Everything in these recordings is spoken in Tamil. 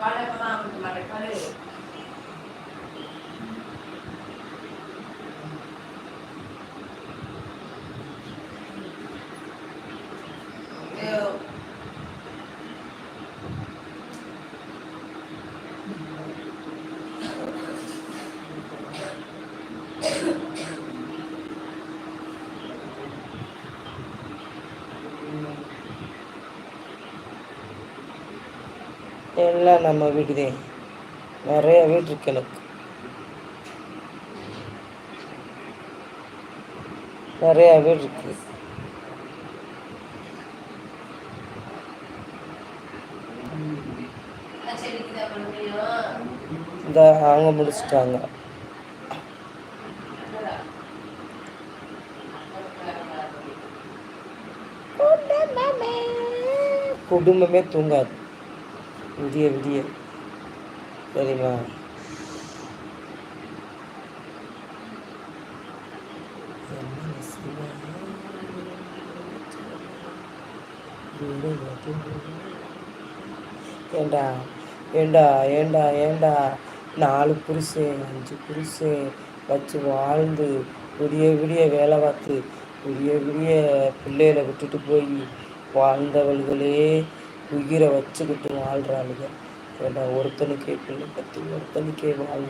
God எல்லாம் நம்ம வீடுதே. நிறைய வீடு இருக்கு எனக்கு. நிறைய வீடு இருக்கு. இந்த அவங்க முடிச்சிட்டாங்க. குடும்பமே தூங்காது. விடிய விடிய. சரிங்களா ஏண்டா ஏண்டா ஏண்டா ஏண்டா? நாலு புருஷு அஞ்சு புருஷு வச்சு வாழ்ந்து விடிய விடிய வேலை பார்த்து விடிய விடிய பிள்ளைகளை விட்டுட்டு போய் வாழ்ந்தவள்களே. உயிரை வச்சுக்கிட்டு வாழ்கிறாளுங்க ஏன்னா ஒருத்தனுக்கே பிள்ளை பற்றி ஒருத்தனுக்கே வாழ்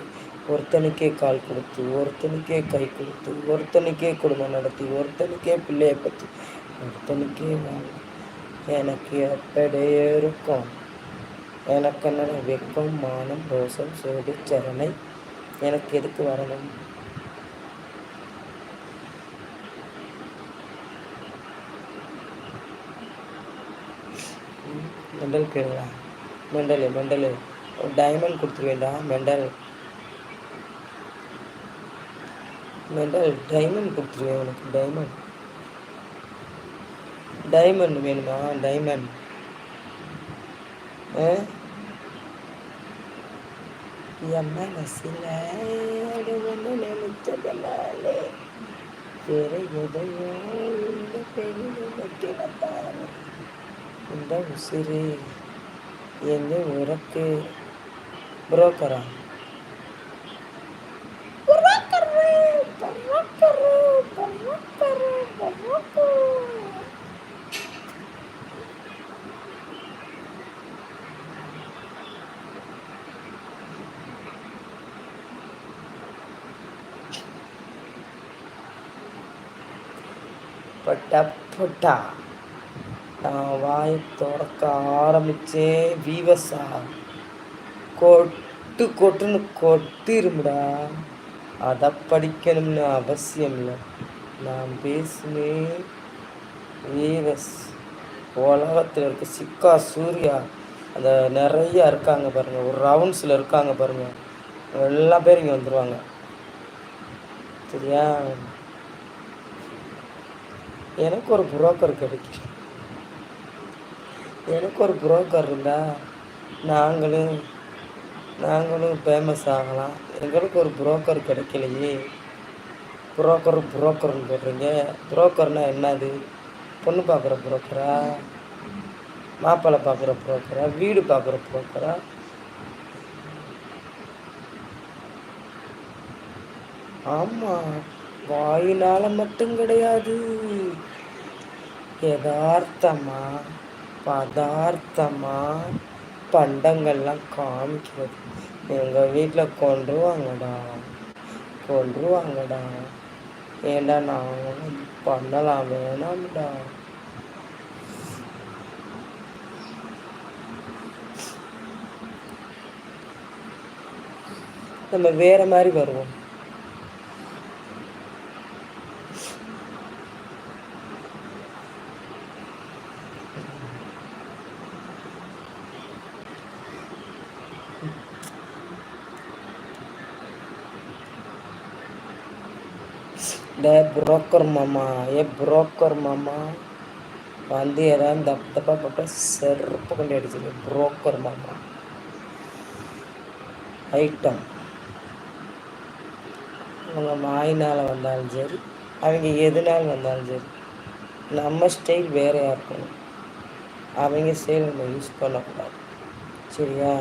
ஒருத்தனுக்கே கால் கொடுத்து ஒருத்தனுக்கே கை கொடுத்து ஒருத்தனுக்கே குடும்பம் நடத்தி ஒருத்தனுக்கே பிள்ளையை பற்றி ஒருத்தனுக்கே வாழ். எனக்கு எப்படியே இருக்கும்? எனக்கு என்ன வெக்கம் மானம் ரோசம் சோடி சரணை? எனக்கு எதுக்கு வரணும்? மெண்டல் கேளுங்களா மெண்டலு மெண்டலு. ஒரு டைமண்ட் கொடுத்துருவேண்டா மெண்டல். மெண்டல் டைமண்ட் கொடுத்துருவேன் உனக்கு டைமண்ட் டைமண்ட் வேணுமா? டைமண்ட் மனசில் நினைச்சதனாலே வேற எதையோ இந்த பெண் இந்த உசிறு எந்த உறக்கு புரோக்கரா பட்டா பட்டா. நான் வாயை திறக்க ஆரம்பித்தேன் வீவஸா கொட்டு கொட்டுன்னு கொட்டிருமுடா. அதை படிக்கணும்னு அவசியம் இல்லை. நான் பேசினேன் வீவஸ். உலகத்தில் இருக்க சிக்கா சூர்யா அந்த நிறைய இருக்காங்க பாருங்கள் ஒரு ரவுண்ட்ஸில் இருக்காங்க பாருங்கள் எல்லா பேரும் இங்கே வந்துடுவாங்க சரியா? எனக்கு ஒரு புரோக்கர் கிடைக்கும் எனக்கு ஒரு புரோக்கர் இருந்தால் நாங்களும் நாங்களும் ஃபேமஸ் ஆகலாம். எங்களுக்கு ஒரு புரோக்கர் கிடைக்கலையே. புரோக்கர் புரோக்கர்னு போடுறீங்க. புரோக்கர்னால் என்னது? பொண்ணு பார்க்குற புரோக்கரா மாப்பிள்ளை பார்க்குற புரோக்கரா வீடு பார்க்குற புரோக்கரா ஆமாம் வாயினால் மட்டும் கிடையாது. யதார்த்தமாக பதார்த்தமாக பண்டங்கள்லாம் காமிக்கிறது. எங்கள் வீட்டில் கொண்டுருவாங்கடா கொண்டுருவாங்கடா ஏண்டா நான் பண்ணலாம் வேணாம்டா. நம்ம வேறு மாதிரி வருவோம். டே புரோக்கர் மாமா. ஏ புரோக்கர் மாமா. வந்து ஏதாவது தப்பு தப்பாக போட்டால் செருப்பு கொண்டு அடிச்சிருக்கு புரோக்கர் மாமா. ஐட்டம் அவங்க மாயினால் வந்தாலும் சரி அவங்க எதுனால் வந்தாலும் சரி நம்ம ஸ்டைல் வேறையாக இருக்கணும். அவங்க ஸ்டைல் நம்ம யூஸ் பண்ணக்கூடாது. சரியா?